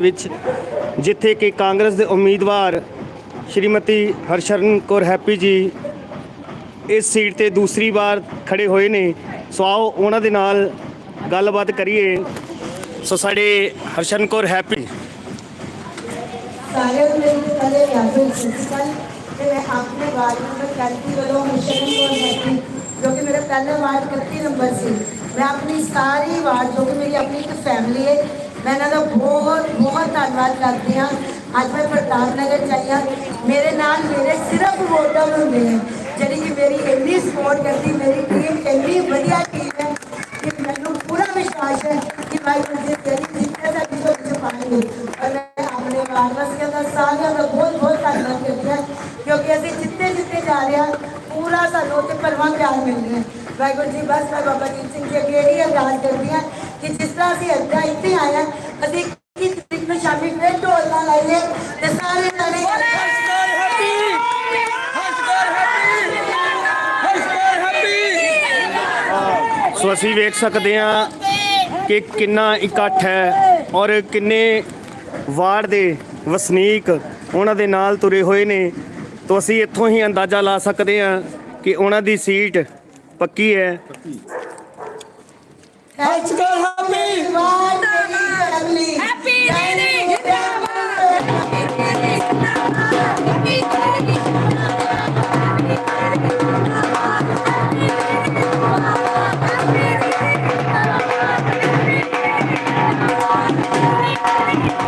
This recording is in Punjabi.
ਵਿੱਚ ਜਿੱਥੇ ਕਿ ਕਾਂਗਰਸ ਦੇ ਉਮੀਦਵਾਰ ਸ਼੍ਰੀਮਤੀ ਹਰਸ਼ਰਨ ਕੌਰ ਹੈਪੀ ਜੀ ਇਸ ਸੀਟ ਤੇ ਦੂਸਰੀ ਵਾਰ ਖੜੇ ਹੋਏ ਨੇ। ਸੋ ਆਓ ਉਹਨਾਂ ਦੇ ਨਾਲ ਗੱਲਬਾਤ ਕਰੀਏ। ਸੋ ਸਾਡੇ ਹਰਸ਼ਰਨ ਕੌਰ ਹੈਪੀ ਸਾਰਿਆਂ ਨੂੰ ਪਹਿਲੇ ਯਾਦੋ ਸਤਿਕਾਰ ਤੇ ਮੈਂ ਆਪਣੇ ਵਾਰਡ ਨੰਬਰ 35 ਵੱਲੋਂ ਮਿਸ਼ਨ ਕੋਲ ਹੈਗੀ ਜੋ ਕਿ ਮੇਰਾ ਪਹਿਲਾ ਵਾਰਡ 31 ਨੰਬਰ ਸੀ। ਮੈਂ ਆਪਣੀ ਸਾਰੀ ਵਾਰਡ, ਜੋ ਕਿ ਮੇਰੀ ਆਪਣੀ ਇੱਕ ਫੈਮਿਲੀ ਹੈ, ਮੈਂ ਇਹਨਾਂ ਦਾ ਬਹੁਤ आशीर्वाद रखते हैं। अज मैं प्रताप नगर चाहिए मेरे नाल मेरे सिर्फ़ वोटर होंगे। जानी कि मेरी इन्नी सपोर्ट करती, मेरी टीम इन्नी वाइया टीम है कि मैं पूरा विश्वास है कि भाई मुझे जल्दी जितने सभी को पाएँगे और मैं अपने वारवासियों का सारियों का बहुत बहुत धन्यवाद करती हूँ। क्योंकि अभी जितने जितने जा रहे हैं, पूरा सालों से भरवा प्यार मिल रहा है। वाहगुरु जी, बस मैं बाबा जीत सिंह जी अगे यही अरदास करती हूँ कि जिस तरह अभी अद्धा इतने आए अभी ਸੋ ਅਸੀਂ ਵੇਖ ਸਕਦੇ ਹਾਂ ਕਿ ਕਿੰਨਾ ਇਕੱਠ ਹੈ ਔਰ ਕਿੰਨੇ ਵਾਰਡ ਦੇ ਵਸਨੀਕ ਉਹਨਾਂ ਦੇ ਨਾਲ ਤੁਰੇ ਹੋਏ ਨੇ। ਤੋਂ ਅਸੀਂ ਇੱਥੋਂ ਹੀ ਅੰਦਾਜ਼ਾ ਲਾ ਸਕਦੇ ਹਾਂ ਕਿ ਉਹਨਾਂ ਦੀ ਸੀਟ ਪੱਕੀ ਹੈ। ਹੈਪੀ ਵਾਰਡ ਮੇਰੀ ਫੈਮਿਲੀ Happy! New Year!